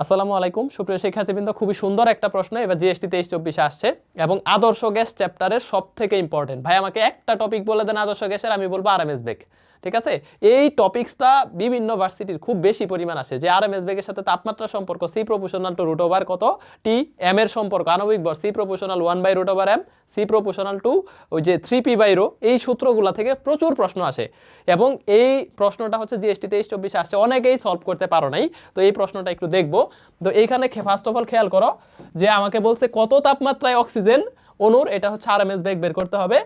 আসসালামু আলাইকুম। সুপ্রিয় শিক্ষার্থীবৃন্দ, খুবই সুন্দর একটা প্রশ্ন। এবার জিএসটি তেইশ চব্বিশে আসছে এবং আদর্শ গ্যাস চ্যাপ্টারের সব থেকে ইম্পর্টেন্ট ভাই, আমাকে একটা টপিক বলে দেন আদর্শ গ্যাসের, আমি বলব আরএমএস বেগ। ঠিক আছে? এই টপিক্সটা বিভিন্ন ভার্সিটির খুব বেশি পরিমাণ আসে। যে আরএমএস বেগের সাথে তাপমাত্রা সম্পর্ক C proportional to root over কত? টি এম এর সম্পর্ক, আণবিক ভর C proportional one by root over M C proportional to ওই যে থ্রি পি বাই রো এই সূত্রগুলো থেকে প্রচুর প্রশ্ন আসে। এবং এই প্রশ্নটা হচ্ছে জিএসটি তেইশ, চব্বিশে আসছে, অনেকেই সলভ করতে পারো নাই। তো এই প্রশ্নটা একটু দেখব। তো এইখানে ফার্স্ট অফ অল খেয়াল করো যে আমাকে বলছে কত তাপমাত্রায় অক্সিজেন অনুর? এটা হচ্ছে আরএমএস বেগ বের করতে হবে।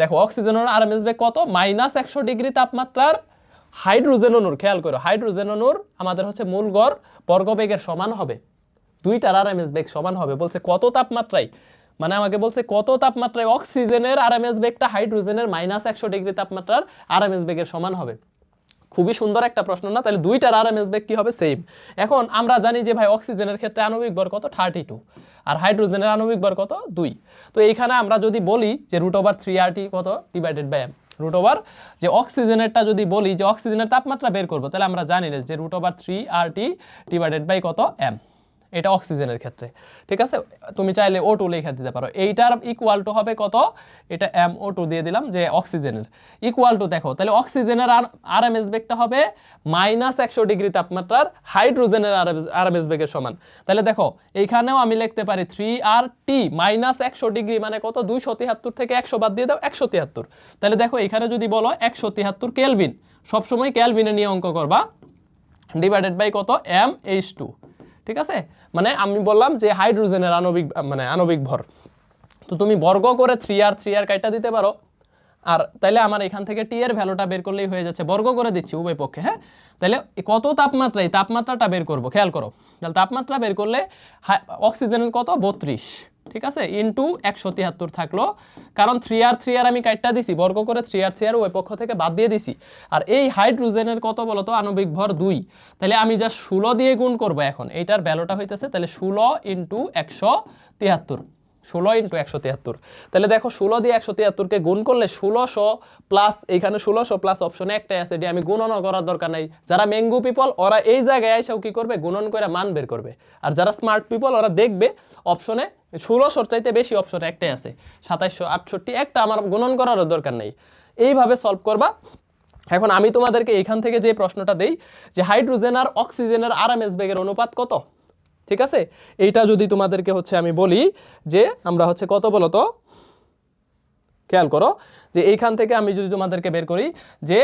দেখো, অক্সিজেনের আরএমএস বেগ কত? মাইনাস একশো ডিগ্রি তাপমাত্রার হাইড্রোজেন অনুর খেয়াল করো হাইড্রোজেন অনুর আমাদের হচ্ছে মূল গড় বর্গবেগের সমান হবে। দুইটার আরএমএস বেগ সমান হবে, বলছে কত তাপমাত্রায়? মানে আমাকে বলছে কত তাপমাত্রায় অক্সিজেনের আরএমএস বেগটা হাইড্রোজেনের মাইনাস একশো ডিগ্রি তাপমাত্রার আরএমএস বেগের সমান হবে? খুবই সুন্দর একটা প্রশ্ন না? তাহলে দুইটার আরএমএস বেগ কি হবে? সেম এখন আমরা জানি যে ভাই, অক্সিজেনের ক্ষেত্রে আণবিক ভর কত? থার্টি টু আর হাইড্রোজেনের আণবিক ভর কত? দুই। তো এইখানে আমরা যদি বলি যে root over three R T কত? Divided by M root over যে অক্সিজেনেরটা যদি বলি, যে অক্সিজেনের তাপমাত্রা বের করব, তাহলে আমরা জানি না যে root over three R T divided by কত? এম এটা অক্সিজেনের ক্ষেত্রে। ঠিক আছে? তুমি চাইলে ও টু লিখে দিতে পারো। এইটার ইকুয়াল টু হবে কত? এটা এম ও টু দিয়ে দিলাম যে অক্সিজেনের। ইকুয়াল টু দেখো, তাহলে অক্সিজেনের আর এম এস বেগটা হবে মাইনাস একশো ডিগ্রি তাপমাত্রার হাইড্রোজেনের আর এম এস বেগের সমান। তাহলে দেখো, এইখানেও আমি লিখতে পারি থ্রি আর টি মাইনাস একশো ডিগ্রি মানে কত? দুইশো তিয়াত্তর থেকে একশো বাদ দিয়ে দাও, একশো তিয়াত্তর। তাহলে দেখো এখানে যদি বলো একশো তিয়াত্তর কেলভিন সবসময় ক্যালভিনে নিয়ে অঙ্ক করবা। ডিভাইডেড বাই কত? এম এইচ টু ঠিক আছে? মানে আমি বললাম যে হাইড্রোজেনের আণবিক মানে আণবিক ভর। তো তুমি বর্গ করে থ্রি আর থ্রি আর কাইটা দিতে পারো। আর তাইলে আমার এখান থেকে টি এর ভ্যালুটা বের করলেই হয়ে যাচ্ছে। বর্গ করে দিচ্ছি উভয় পক্ষে হ্যাঁ? তাহলে কত তাপমাত্রা এই তাপমাত্রাটা বের করব? খেয়াল করো। তাহলে তাপমাত্রা বের করলে অক্সিজেনের কত? বত্রিশ। ঠিক আছে? ইন্টু একশো তিয়াত্তর থাকল। কারণ থ্রি আর থ্রি আর আমি কাইটটা দিছি, বর্গ করে থ্রি আর থ্রি আর ওই পক্ষ থেকে বাদ দিয়ে দিছি। আর এই হাইড্রোজেনের কত বলতো? আণবিক ভর দুই। তাহলে আমি যা ষোলো দিয়ে গুণ করব এখন। এইটার ভ্যালুটা হইতেছে তাহলে ষোলো ইন্টু একশো তিয়াত্তর। ষোলো ইন্টু একশো তিয়াত্তর। তাহলে দেখো ষোলো দিয়ে একশো তিয়াত্তরকে গুণ করলে ষোলোশো প্লাস এইখানে ষোলোশো প্লাস অপশনে একটাই আছে যে আমি গুণনও করার দরকার নাই। যারা ম্যাঙ্গু পিপল ওরা এই জায়গায় এসেও কী করবে? গুণন করে মান বের করবে। আর যারা স্মার্ট পিপল ওরা দেখবে অপশনে ষোলোশোর চাইতে বেশি অপশনে একটাই আছে। সাতাইশশো আটষট্টি একটা আমার গুণন করারও দরকার নেই। এইভাবে সলভ করবা। এখন আমি তোমাদেরকে এখান থেকে যে প্রশ্নটা দেই, যে হাইড্রোজেন আর অক্সিজেনের আরএমএস বেগের অনুপাত কত? ঠিক আছে? এইটা যদি তোমাদেরকে হচ্ছে আমি বলি যে আমরা হচ্ছে কত বলো তো? খেয়াল করো যে এইখান থেকে আমি যদি তোমাদেরকে বের করি যে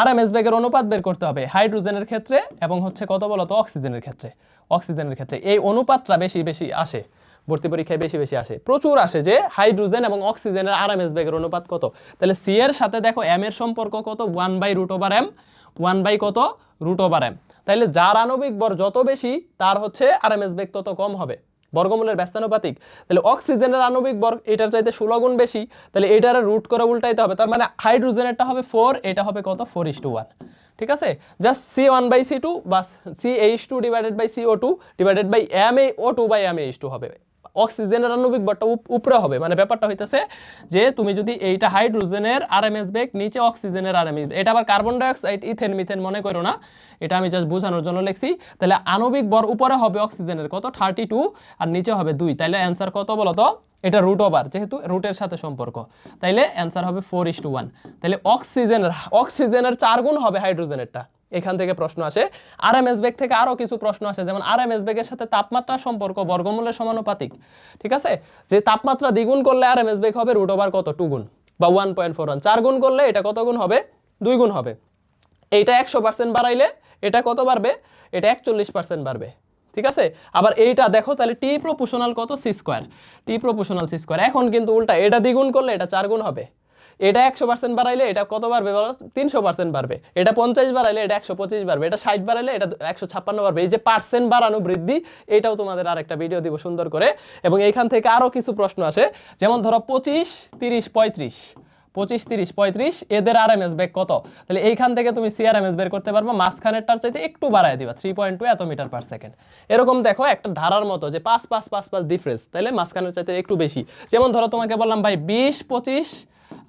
আরএমএস ব্যাগের অনুপাত বের করতে হবে হাইড্রোজেনের ক্ষেত্রে এবং হচ্ছে কত বলো তো? অক্সিজেনের ক্ষেত্রে। অক্সিজেনের ক্ষেত্রে। এই অনুপাতটা বেশি বেশি আসে। ভর্তি পরীক্ষায় বেশি বেশি আসে। প্রচুর আসে যে হাইড্রোজেন এবং অক্সিজেনের আরএমএস ব্যাগের অনুপাত কত? তাহলে সি এর সাথে দেখো এম এর সম্পর্ক কত? One by root over M one by কত? রুট ওভার এম তাহলে যার আণবিক বর যত বেশি, তার হচ্ছে আরএমএস বেগ তত কম হবে। বর্গমূলের ব্যস্তানুপাতিক। তাহলে অক্সিজেনের আণবিক বর এটার চাইতে ষোলো গুণ বেশি তাহলে এটার রুট করে উল্টাইতে হবে। তার মানে হাইড্রোজেনেরটা হবে ফোর এটা হবে কত? ফোর ইস টু ওয়ান ঠিক আছে? Just C one by C two বা C H two divided by C O two divided by M A O two by M H two হবে। অক্সিজেনের আণবিক ভরটা উপরে হবে। মানে ব্যাপারটা হইতেছে যে তুমি যদি এইটা হাইড্রোজেনের আরএমএস বেগ নিচে অক্সিজেনের আরএমএস এটা আবার কার্বন ডাইঅক্সাইড ইথেন মিথেন মনে করো না। এটা আমি জাস্ট বোঝানোর জন্য লিখছি। তাহলে আণবিক ভর উপরে হবে অক্সিজেনের কত? থার্টি টু আর নিচে হবে দুই। তাহলে অ্যান্সার কত বলো তো? এটা রুট ওভার যেহেতু রুটের সাথে সম্পর্ক। তাইলে অ্যান্সার হবে ফোর ইস টু ওয়ান তাহলে অক্সিজেনের অক্সিজেনের চার গুণ হবে হাইড্রোজেনেরটা। এখান থেকে প্রশ্ন আসে। আর এম এস বেগ থেকে আরও কিছু প্রশ্ন আসে, যেমন আর এম এস বেগের সাথে তাপমাত্রা সম্পর্ক, বর্গমূলের সমানুপাতিক, ঠিক আছে? যে তাপমাত্রা দ্বিগুণ করলে আর এম এস বেগ হবে রুট ওভার কত? টু গুণ বা ওয়ান পয়েন্ট ফোর ওয়ান চার গুণ করলে এটা কত গুণ হবে? দুই গুণ হবে। এইটা একশো পার্সেন্ট বাড়াইলে এটা কত বাড়বে? এটা একচল্লিশ পার্সেন্ট বাড়বে, ঠিক আছে? আবার এইটা দেখো, তাহলে টি প্রপোশনাল কত? C square T proportional C square এখন কিন্তু উল্টা, এটা দ্বিগুণ করলে এটা চার গুণ হবে। এটা একশো পার্সেন্ট বাড়াইলে এটা কত বাড়বে বলো? তিনশো পার্সেন্ট বাড়বে। এটা পঞ্চাশ বাড়াইলে এটা একশো পঁচিশ বাড়বে। এটা ষাট বাড়াইলে এটা একশো ছাপ্পান্ন বাড়বে। এই যে পার্সেন্ট বাড়ানো বৃদ্ধি, এটাও তোমাদের আর একটা ভিডিও দিব সুন্দর করে। এবং এইখান থেকে আরও কিছু প্রশ্ন আসে। যেমন ধরো পঁচিশ, তিরিশ, পঁয়ত্রিশ। পঁচিশ, তিরিশ, পঁয়ত্রিশ, এদের আর এম এস বেগ কত? তাহলে এইখান থেকে তুমি সিআরএমএস বের করতে পারবে। মাঝখানেরটার চাইতে একটু বাড়ায় দিবা থ্রি পয়েন্ট টু এত মিটার পার সেকেন্ড এরকম দেখো একটা ধারার মতো যে পাঁচ পাঁচ পাঁচ পাঁচ ডিফারেন্স তাহলে মাঝখানের চাইতে একটু বেশি। যেমন ধরো তোমাকে বললাম ভাই, বিশ, পঁচিশ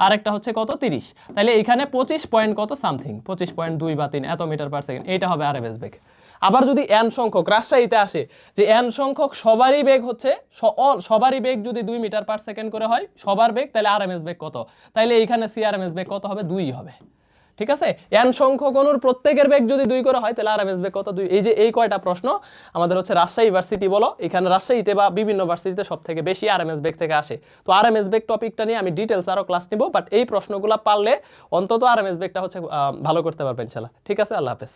আর একটা হচ্ছে কত? তিরিশ। তাহলে এখানে পঁচিশ পয়েন্ট কত? সামথিং। পঁচিশ পয়েন্ট দুই বা তিন এত মিটার পার সেকেন্ড। এটা হবে এস বেগ। আবার যদি এন সংখ্যক, রাজশাহীতে আসে, যে এন সংখ্যক সবারই বেগ হচ্ছে সবারই বেগ যদি দুই মিটার পার সেকেন্ড করে হয়, সবার বেগ তাহলে আর বেগ কত? তাহলে এইখানে সি আর এম এস বেগ কত হবে? দুই হবে। ঠিক আছে? এন সংখ্যক অনুর প্রত্যেকের বেগ যদি দুই করে হয়, তাহলে আর এস বেগ কত দুই? এই যে এই কয়টা প্রশ্ন, আমাদের হচ্ছে রাজশাহী ইউনিভার্সিটি বলো, এখানে রাজশাহীতে বা বিভিন্ন ভার্সিটিতে সব থেকে বেশি আর এম এস বেগ থেকে আসে। তো আর এম এস বেগ টপিকটা নিয়ে আমি ডিটেলস আরও ক্লাস নিব বাট এই প্রশ্নগুলো পারলে অন্তত আর এম এস বেগটা হচ্ছে ভালো করতে পারবেন ইনশাল্লাহ ঠিক আছে? আল্লাহ হাফেজ।